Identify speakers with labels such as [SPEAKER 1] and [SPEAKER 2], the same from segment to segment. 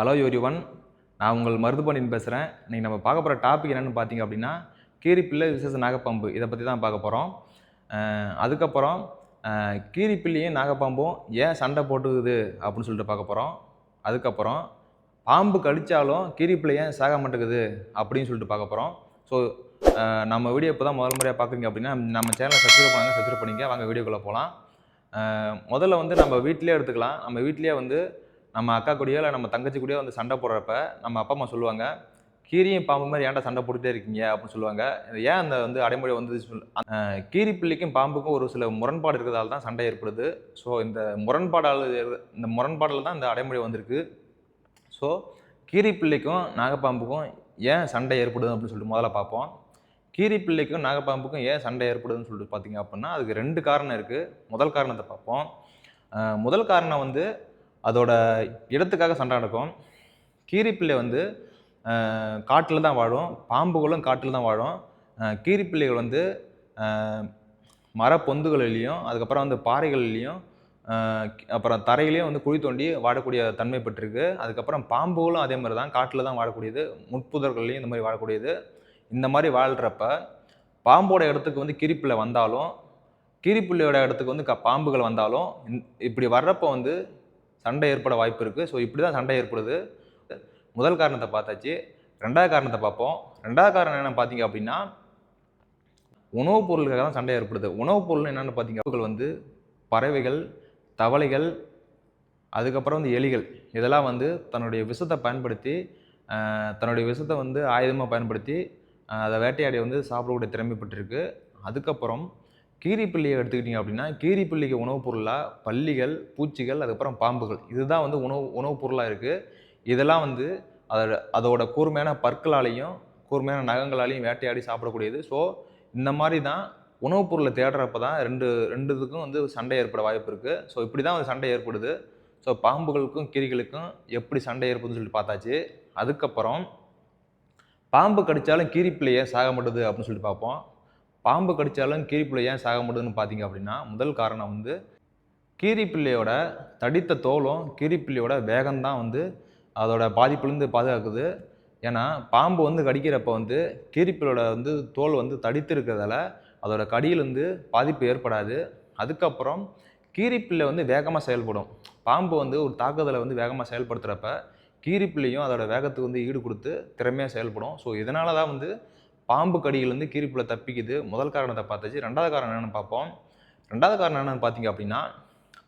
[SPEAKER 1] Hello யோரி one நான் உங்கள் மருதுபாண்டியன் பேசுகிறேன் இன்றைக்கி நம்ம பார்க்க போகிற டாபிக் என்னென்னு பார்த்தீங்க அப்படின்னா கீரிப்பிள்ளை விசேஷ நாகப்பாம்பு. இதை பற்றி தான் பார்க்க போகிறோம் அதுக்கப்புறம் கீரிப்பிள்ளையும் நாகப்பாம்பும் ஏன் சண்டை போட்டுக்குது அப்படின்னு சொல்லிட்டு பார்க்க போகிறோம் அதுக்கப்புறம் பாம்பு கடித்தாலும் கீரிப்பிள்ளை ஏன் சாக மாட்டேங்குது அப்படின்னு சொல்லிட்டு பார்க்க போகிறோம் ஸோ நம்ம வீடியோ இப்போ தான் முதல் முறையாக பார்க்குறீங்க அப்படின்னா நம்ம சேனலை சப்ஸ்கிரைப் பண்ணுங்கள் சப்ஸ்கிரைப் பண்ணிங்க வாங்க வீடியோக்குள்ளே போகலாம் முதல்ல வந்து நம்ம வீட்டிலேயே எடுத்துக்கலாம். நம்ம வீட்டிலேயே வந்து நம்ம அக்கா கூடயோ இல்லை நம்ம தங்கச்சி கூடயோ வந்து சண்டை போடுறப்ப நம்ம அப்பா அம்மா சொல்லுவாங்க கீரியும் பாம்பு மாதிரி ஏன்டா சண்டை போட்டுட்டே இருக்கீங்க? அப்படின்னு சொல்லுவாங்க. ஏன் அந்த வந்து அடைமொழி வந்து சொல் கீரி பிள்ளைக்கும் பாம்புக்கும் ஒரு சில முரண்பாடு இருக்கிறதால தான் சண்டை ஏற்படுது. ஸோ இந்த முரண்பாடால் இந்த முரண்பாடில் தான் இந்த அடைமொழி வந்திருக்கு. ஸோ கீரி பிள்ளைக்கும் நாகப்பாம்புக்கும் ஏன் சண்டை ஏற்படுது அப்படின்னு சொல்லிட்டு முதல்ல பார்ப்போம். கீரி பிள்ளைக்கும் நாகப்பாம்புக்கும் ஏன் சண்டை ஏற்படுதுன்னு சொல்லிட்டு பார்த்தீங்க அப்படின்னா அதுக்கு ரெண்டு காரணம் இருக்குது முதல் காரணத்தை பார்ப்போம். முதல் காரணம் வந்து அதோட இடத்துக்காக சண்டை நடக்கும். கீரிப்பிள்ளை வந்து காட்டில் தான் வாழும். பாம்புகளும் காட்டில் தான் வாழும். கீரிப்பிள்ளைகள் வந்து மரப்பொந்துகளிலையும் அதுக்கப்புறம் வந்து பாறைகள்லையும் அப்புறம் தரையிலையும் வந்து குழி தோண்டி வாழக்கூடிய தன்மை பெற்றிருக்கு. அதுக்கப்புறம் பாம்புகளும் அதே மாதிரி தான் காட்டில் தான் வாழக்கூடியது. முட்புதர்கள்லையும் இந்த மாதிரி வாழக்கூடியது. இந்த மாதிரி வாழ்கிறப்ப பாம்போட இடத்துக்கு வந்து கிரிப்பிள்ளை வந்தாலும் கீரிப்புள்ளியோட இடத்துக்கு வந்து க பாம்புகள் வந்தாலும் இப்படி வர்றப்போ வந்து சண்டை ஏற்பட வாய்ப்பு இருக்குது ஸோ இப்படி தான் சண்டை ஏற்படுது. முதல் காரணத்தை பார்த்தாச்சு. ரெண்டாவது காரணத்தை பார்ப்போம். ரெண்டாவது காரணம் என்ன பார்த்தீங்க அப்படின்னா உணவுப் பொருளுக்காக தான் சண்டை ஏற்படுது. உணவுப் பொருள் என்னென்னு பார்த்தீங்க வந்து பறவைகள் தவளைகள் அதுக்கப்புறம் வந்து எலிகள். இதெல்லாம் வந்து தன்னுடைய விஷத்தை பயன்படுத்தி தன்னுடைய விஷத்தை வந்து ஆயுதமாக பயன்படுத்தி அதை வேட்டையாடி வந்து சாப்பிடக்கூடிய திறமை பெற்றிருக்கு. அதுக்கப்புறம் கீரிப்பிள்ளையை எடுத்துக்கிட்டிங்க அப்படின்னா கீரிப்பிள்ளைக்கு உணவுப் பொருளாக பல்லிகள் பூச்சிகள் அதுக்கப்புறம் பாம்புகள். இதுதான் வந்து உணவு உணவுப் பொருளாக இருக்குது இதெல்லாம் வந்து அதோட அதோட கூர்மையான பற்களாலையும் கூர்மையான நகங்களாலையும் வேட்டையாடி சாப்பிடக்கூடியது. ஸோ இந்த மாதிரி தான் உணவுப் பொருளை தேடுறப்ப தான் ரெண்டு ரெண்டு இதுக்கும் வந்து சண்டை ஏற்பட வாய்ப்பு இருக்குது ஸோ இப்படி தான் வந்து சண்டை ஏற்படுது. ஸோ பாம்புகளுக்கும் கீரிகளுக்கும் எப்படி சண்டை ஏற்படுதுன்னு சொல்லிட்டு பார்த்தாச்சு. அதுக்கப்புறம் பாம்பு கடித்தாலும் கீரிப்பிள்ளையே சாக மாட்டுது அப்படின்னு சொல்லிட்டு பார்ப்போம். பாம்பு கடித்தாலும் கீரிப்பிள்ளை ஏன் சாக முடியுதுன்னு பார்த்தீங்க அப்படின்னா முதல் காரணம் வந்து கீரிப்பிள்ளையோட தடித்த தோலும் கீரிப்பிள்ளையோட வேகம்தான் வந்து அதோட பாதிப்புலேருந்து பாதுகாக்குது. ஏன்னா பாம்பு வந்து கடிக்கிறப்ப வந்து கீரிப்பிள்ளையோட வந்து தோல் வந்து தடித்து இருக்கிறதால அதோட கடியிலேருந்து பாதிப்பு ஏற்படாது. அதுக்கப்புறம் கீரிப்பிள்ளை வந்து வேகமாக செயல்படும். பாம்பு வந்து ஒரு தாக்குதலை வந்து வேகமாக செயல்படுத்துகிறப்ப கீரிப்பிள்ளையும் அதோட வேகத்துக்கு வந்து ஈடு கொடுத்து திறமையாக செயல்படும். ஸோ இதனால தான் வந்து பாம்பு கடியிலேருந்து கீரிப்புல தப்பிக்குது. முதல் காரணத்தை பார்த்தாச்சு. ரெண்டாவது காரணம் என்னென்னு பார்ப்போம். ரெண்டாவது காரணம் என்னென்னு பார்த்தீங்க அப்படின்னா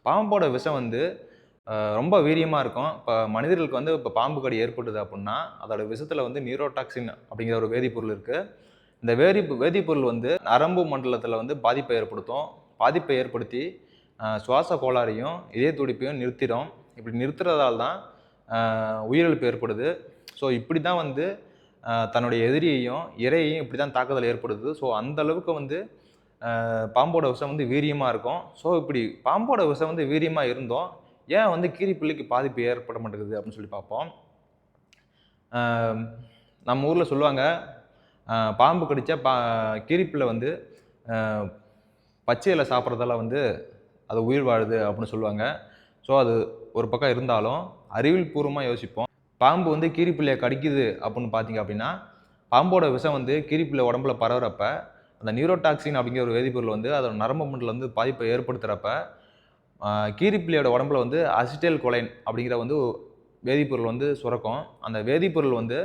[SPEAKER 1] பாம்போட விஷம் வந்து ரொம்ப வீரியமாக இருக்கும். இப்போ மனிதர்களுக்கு வந்து இப்போ பாம்பு கடி ஏற்பட்டுது அப்படின்னா அதோட விஷத்தில் வந்து நியூரோடாக்சின் அப்படிங்கிற ஒரு வேதிப்பொருள் இருக்குது இந்த வேதி வேதிப்பொருள் வந்து நரம்பு மண்டலத்தில் வந்து பாதிப்பை ஏற்படுத்தும். பாதிப்பை ஏற்படுத்தி சுவாச கோளாறையும் இதய துடிப்பையும் நிறுத்திடும். இப்படி நிறுத்துறதால் தான் உயிரிழப்பு ஏற்படுது. ஸோ இப்படி தான் வந்து தன்னுடைய எதிரியையும் இரையையும் இப்படி தான் தாக்குதல் ஏற்படுது ஸோ அந்த அளவுக்கு வந்து பாம்போட விஷம் வந்து வீரியமாக இருக்கும். ஸோ இப்படி பாம்போட விஷம் வந்து வீரியமாக இருந்தோம். ஏன் வந்து கீரிப்பிள்ளைக்கு பாதிப்பு ஏற்பட மாட்டேங்குது அப்படின்னு சொல்லி பார்ப்போம். நம்ம ஊரில் சொல்லுவாங்க பாம்பு கடித்தா பா கீரிப்பிள்ளை வந்து பச்சையில் சாப்பிட்றதால வந்து அது உயிர் வாழுது அப்படின்னு சொல்லுவாங்க. ஸோ அது ஒரு பக்கம் இருந்தாலும் அறிவியல் பூர்வமாக யோசிப்போம். பாம்பு வந்து கீரிப்பிள்ளையை கடிக்குது அப்படின்னு பார்த்தீங்க அப்படின்னா பாம்போட விஷம் வந்து கீரிப்பிள்ளை உடம்புல பரவுறப்ப அந்த நியூரோடாக்சின் அப்படிங்கிற ஒரு வேதிப்பொருள் வந்து அதோட நரம்பு மண்டலம் வந்து பாதிப்பை ஏற்படுத்துகிறப்ப கீரிப்பிள்ளையோட உடம்புல வந்து அசிட்டல் கொலைன் அப்படிங்கிற வந்து வேதிப்பொருள் வந்து சுரக்கும். அந்த வேதிப்பொருள் வந்து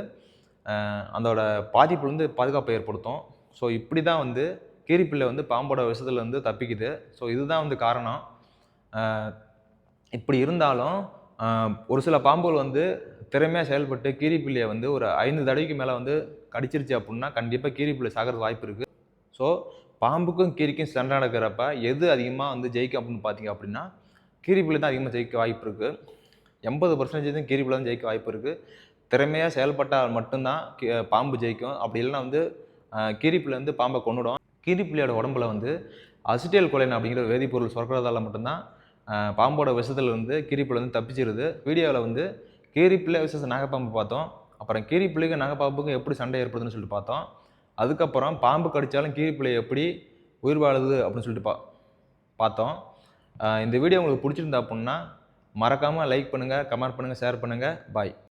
[SPEAKER 1] அதோட பாதிப்பு வந்து பாதுகாப்பை ஏற்படுத்தும். ஸோ இப்படி தான் வந்து கீரிப்பிள்ளை வந்து பாம்போட விஷத்துலேருந்து தப்பிக்குது. ஸோ இதுதான் வந்து காரணம். இப்படி இருந்தாலும் ஒரு சில பாம்புகள் வந்து திறமையாக செயல்பட்டு கீரிப்பிள்ளையை வந்து ஒரு ஐந்து தடவைக்கு மேலே வந்து கடிச்சிருச்சு அப்படின்னா கண்டிப்பாக கீரிப்பிள்ளை சாகிறது வாய்ப்பு இருக்குது ஸோ பாம்புக்கும் கீரிக்கும் சண்டை நடக்கிறப்ப எது அதிகமாக வந்து ஜெயிக்கும் அப்படின்னு பார்த்தீங்க அப்படின்னா கீரிப்பிள்ளை தான் அதிகமாக ஜெயிக்க வாய்ப்பு இருக்குது எண்பது பர்சன்டேஜ் தான் கீரிப்பிள்ளை தான் ஜெயிக்க வாய்ப்பு இருக்குது திறமையாக செயல்பட்டால் மட்டும்தான் பாம்பு ஜெயிக்கும். அப்படி இல்லைன்னா வந்து கீரிப்பிள்ளை வந்து பாம்பை கொண்டுடும் கீரிப்பிள்ளையோட உடம்புல வந்து அசிட்டியல் கொலைன் அப்படிங்கிற வேதிப்பொருள் சுரக்கிறதால மட்டும்தான் பாம்போட விஷத்துல வந்து கீரிப்பிள்ளை வந்து தப்பிச்சிருது. வீடியோவில் வந்து கீரிப்பிள்ளை விசேஷ நாகப்பாம்பு பார்த்தோம். அப்புறம் கீரிப்பிள்ளைக்கும் நாகப்பாம்புக்கும் எப்படி சண்டை ஏற்படுதுன்னு சொல்லிட்டு பார்த்தோம். அதுக்கப்புறம் பாம்பு கடித்தாலும் கீரிப்பிள்ளை எப்படி உயிர் வாழுது அப்படின்னு சொல்லிட்டு பா பார்த்தோம். இந்த வீடியோ உங்களுக்கு பிடிச்சிருந்தா அப்படின்னா மறக்காமல் லைக் பண்ணுங்கள் கமெண்ட் பண்ணுங்கள் ஷேர் பண்ணுங்கள் பாய்